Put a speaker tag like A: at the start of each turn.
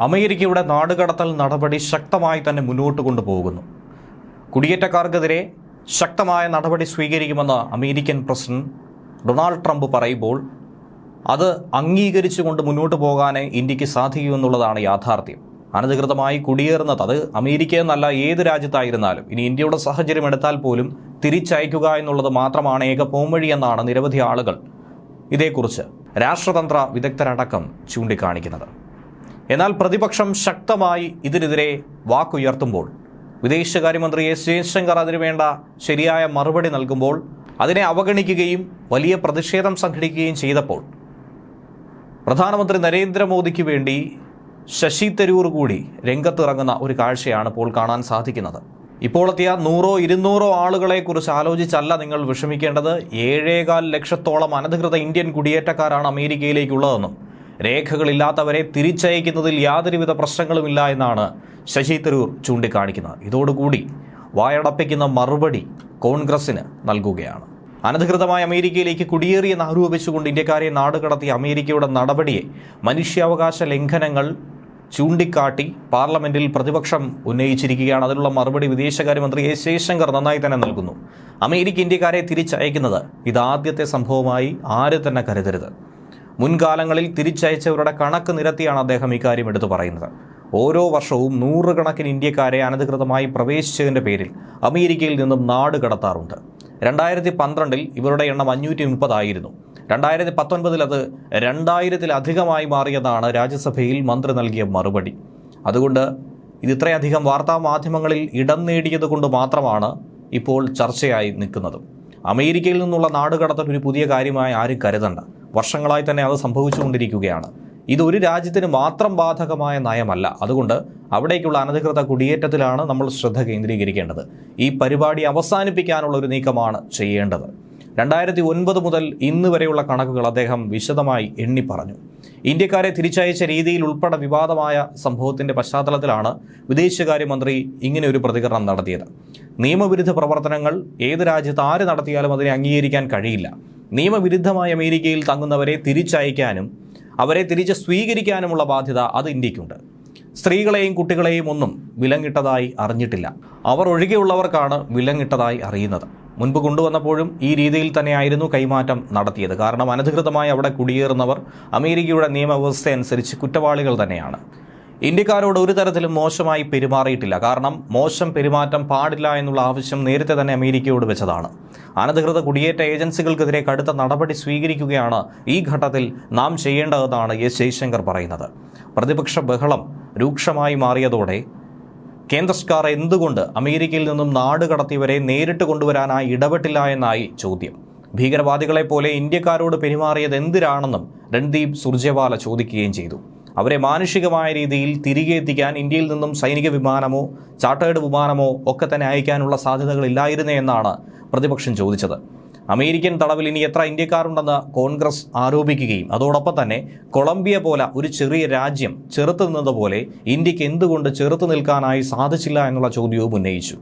A: അമേരിക്കയുടെ നാടുകടത്തൽ നടപടി ശക്തമായി തന്നെ മുന്നോട്ട് കൊണ്ടുപോകുന്നു. കുടിയേറ്റക്കാർക്കെതിരെ ശക്തമായ നടപടി സ്വീകരിക്കുമെന്ന് അമേരിക്കൻ പ്രസിഡന്റ് ഡൊണാൾഡ് ട്രംപ് പറയുമ്പോൾ അത് അംഗീകരിച്ചുകൊണ്ട് മുന്നോട്ട് പോകാനേ ഇന്ത്യയ്ക്ക് സാധിക്കുമെന്നുള്ളതാണ് യാഥാർത്ഥ്യം. അനധികൃതമായി കുടിയേറുന്നത് അത് അമേരിക്ക എന്നല്ല ഏത് രാജ്യത്തായിരുന്നാലും. ഇനി ഇന്ത്യയുടെ സാഹചര്യം എടുത്താൽ പോലും തിരിച്ചയക്കുക എന്നുള്ളത് മാത്രമാണ് ഏക പോംവഴി എന്നാണ് നിരവധി ആളുകൾ ഇതേക്കുറിച്ച് രാഷ്ട്രതന്ത്ര വിദഗ്ധരടക്കം ചൂണ്ടിക്കാണിക്കുന്നത്. എന്നാൽ പ്രതിപക്ഷം ശക്തമായി ഇതിനെതിരെ വാക്കുയർത്തുമ്പോൾ വിദേശകാര്യമന്ത്രി എസ് ജയശങ്കർ അതിനുവേണ്ട ശരിയായ മറുപടി നൽകുമ്പോൾ അതിനെ അവഗണിക്കുകയും വലിയ പ്രതിഷേധം സംഘടിക്കുകയും ചെയ്തപ്പോൾ പ്രധാനമന്ത്രി നരേന്ദ്രമോദിക്ക് വേണ്ടി ശശി തരൂർ കൂടി രംഗത്തിറങ്ങുന്ന ഒരു കാഴ്ചയാണ് ഇപ്പോൾ കാണാൻ സാധിക്കുന്നത്. ഇപ്പോൾ എത്തിയ നൂറോ ഇരുന്നൂറോ ആളുകളെ കുറിച്ച് ആലോചിച്ചല്ല നിങ്ങൾ വിഷമിക്കേണ്ടത്. ഏഴേകാൽ ലക്ഷത്തോളം അനധികൃത ഇന്ത്യൻ കുടിയേറ്റക്കാരാണ് അമേരിക്കയിലേക്കുള്ളതെന്നും രേഖകളില്ലാത്തവരെ തിരിച്ചയക്കുന്നതിൽ യാതൊരുവിധ പ്രശ്നങ്ങളുമില്ല എന്നാണ് ശശി തരൂർ ചൂണ്ടിക്കാണിക്കുന്നത്. ഇതോടുകൂടി വായടപ്പിക്കുന്ന മറുപടി കോൺഗ്രസിന് നൽകുകയാണ്. അനധികൃതമായ അമേരിക്കയിലേക്ക് കുടിയേറിയെന്ന് ആരോപിച്ചുകൊണ്ട് ഇന്ത്യക്കാരെ നാടുകടത്തിയ അമേരിക്കയുടെ നടപടിയെ മനുഷ്യാവകാശ ലംഘനങ്ങൾ ചൂണ്ടിക്കാട്ടി പാർലമെന്റിൽ പ്രതിപക്ഷം ഉന്നയിച്ചിരിക്കുകയാണ്. അതിനുള്ള മറുപടി വിദേശകാര്യമന്ത്രി എസ് ജയശങ്കർ നന്നായി തന്നെ നൽകുന്നു. അമേരിക്ക ഇന്ത്യക്കാരെ തിരിച്ചയക്കുന്നത് ഇതാദ്യത്തെ സംഭവമായി ആര് തന്നെ കരുതരുത്? മുൻകാലങ്ങളിൽ തിരിച്ചയച്ചവരുടെ കണക്ക് നിരത്തിയാണ് അദ്ദേഹം ഇക്കാര്യം എടുത്തു പറയുന്നത്. ഓരോ വർഷവും നൂറുകണക്കിന് ഇന്ത്യക്കാരെ അനധികൃതമായി പ്രവേശിച്ചതിന്റെ പേരിൽ അമേരിക്കയിൽ നിന്നും നാട് കടത്താറുണ്ട്. രണ്ടായിരത്തി പന്ത്രണ്ടിൽ ഇവരുടെ എണ്ണം അഞ്ഞൂറ്റി മുപ്പതായിരുന്നു രണ്ടായിരത്തി പത്തൊൻപതിൽ അത് രണ്ടായിരത്തിലധികമായി മാറിയതാണ് രാജ്യസഭയിൽ മന്ത്രി നൽകിയ മറുപടി. അതുകൊണ്ട് ഇത് ഇത്രയധികം വാർത്താ മാധ്യമങ്ങളിൽ ഇടം നേടിയത് കൊണ്ട് മാത്രമാണ് ഇപ്പോൾ ചർച്ചയായി നിൽക്കുന്നത്. അമേരിക്കയിൽ നിന്നുള്ള നാടുകടത്തൽ ഒരു പുതിയ കാര്യമായി ആരും കരുതണ്ട. വർഷങ്ങളായി തന്നെ അത് സംഭവിച്ചുകൊണ്ടിരിക്കുകയാണ്. ഇത് ഒരു രാജ്യത്തിന് മാത്രം ബാധകമായ നയമല്ല. അതുകൊണ്ട് അവിടേക്കുള്ള അനധികൃത കുടിയേറ്റത്തിലാണ് നമ്മൾ ശ്രദ്ധ കേന്ദ്രീകരിക്കേണ്ടത്. ഈ പരിപാടി അവസാനിപ്പിക്കാനുള്ള ഒരു നീക്കമാണ് ചെയ്യേണ്ടത്. രണ്ടായിരത്തി ഒൻപത് മുതൽ ഇന്ന് വരെയുള്ള കണക്കുകൾ അദ്ദേഹം വിശദമായി എണ്ണി പറഞ്ഞു. ഇന്ത്യക്കാരെ തിരിച്ചയച്ച രീതിയിൽ ഉൾപ്പെടെ വിവാദമായ സംഭവത്തിന്റെ പശ്ചാത്തലത്തിലാണ് വിദേശകാര്യമന്ത്രി ഇങ്ങനെ ഒരു പ്രതികരണം നടത്തിയത്. നിയമവിരുദ്ധ പ്രവർത്തനങ്ങൾ ഏത് രാജ്യത്ത് ആര് നടത്തിയാലും അതിനെ അംഗീകരിക്കാൻ കഴിയില്ല. നിയമവിരുദ്ധമായ അമേരിക്കയിൽ തങ്ങുന്നവരെ തിരിച്ചയക്കാനും അവരെ തിരിച്ച് സ്വീകരിക്കാനുമുള്ള ബാധ്യത അത് ഇന്ത്യക്കുണ്ട്. സ്ത്രീകളെയും കുട്ടികളെയും ഒന്നും വിലങ്ങിട്ടതായി അറിഞ്ഞിട്ടില്ല. അവർ ഒഴികെയുള്ളവർക്കാണ് വിലങ്ങിട്ടതായി അറിയുന്നത്. മുൻപ് കൊണ്ടുവന്നപ്പോഴും ഈ രീതിയിൽ തന്നെയായിരുന്നു കൈമാറ്റം നടത്തിയത്. കാരണം അനധികൃതമായി അവിടെ കുടിയേറുന്നവർ അമേരിക്കയുടെ നിയമവ്യവസ്ഥ അനുസരിച്ച് കുറ്റവാളികൾ തന്നെയാണ്. ഇന്ത്യക്കാരോട് ഒരു തരത്തിലും മോശമായി പെരുമാറിയിട്ടില്ല. കാരണം മോശം പെരുമാറ്റം പാടില്ല എന്നുള്ള ആവശ്യം നേരത്തെ തന്നെ അമേരിക്കയോട് വെച്ചതാണ്. അനധികൃത കുടിയേറ്റ ഏജൻസികൾക്കെതിരെ കടുത്ത നടപടി സ്വീകരിക്കുകയാണ് ഈ ഘട്ടത്തിൽ നാം ചെയ്യേണ്ടതെന്നാണ് എസ് ജയശങ്കർ പറയുന്നത്. പ്രതിപക്ഷ ബഹളം രൂക്ഷമായി മാറിയതോടെ കേന്ദ്ര സർക്കാർ എന്തുകൊണ്ട് അമേരിക്കയിൽ നിന്നും നാട് കടത്തിയവരെ നേരിട്ട് കൊണ്ടുവരാനായി ഇടപെട്ടില്ല എന്നായി ചോദ്യം. ഭീകരവാദികളെ പോലെ ഇന്ത്യക്കാരോട് പെരുമാറിയത് എന്തിനാണെന്നും രൺദീപ് സുർജേവാല ചോദിക്കുകയും ചെയ്തു. അവരെ മാനുഷികമായ രീതിയിൽ തിരികെ എത്തിക്കാൻ ഇന്ത്യയിൽ നിന്നും സൈനിക വിമാനമോ ചാർട്ടേഡ് വിമാനമോ ഒക്കെ തന്നെ അയക്കാനുള്ള സാധ്യതകൾ ഇല്ലായിരുന്നേ എന്നാണ് പ്രതിപക്ഷം ചോദിച്ചത്. അമേരിക്കൻ തടവിൽ ഇനി എത്ര ഇന്ത്യക്കാരുണ്ടെന്ന് കോൺഗ്രസ് ആരോപിക്കുകയും അതോടൊപ്പം തന്നെ കൊളംബിയ പോലെ ഒരു ചെറിയ രാജ്യം ചെറുത്തു നിന്നതുപോലെ ഇന്ത്യയ്ക്ക് എന്തുകൊണ്ട് ചെറുത്തു നിൽക്കാനായി സാധിച്ചില്ല എന്നുള്ള ചോദ്യവും ഉന്നയിച്ചു.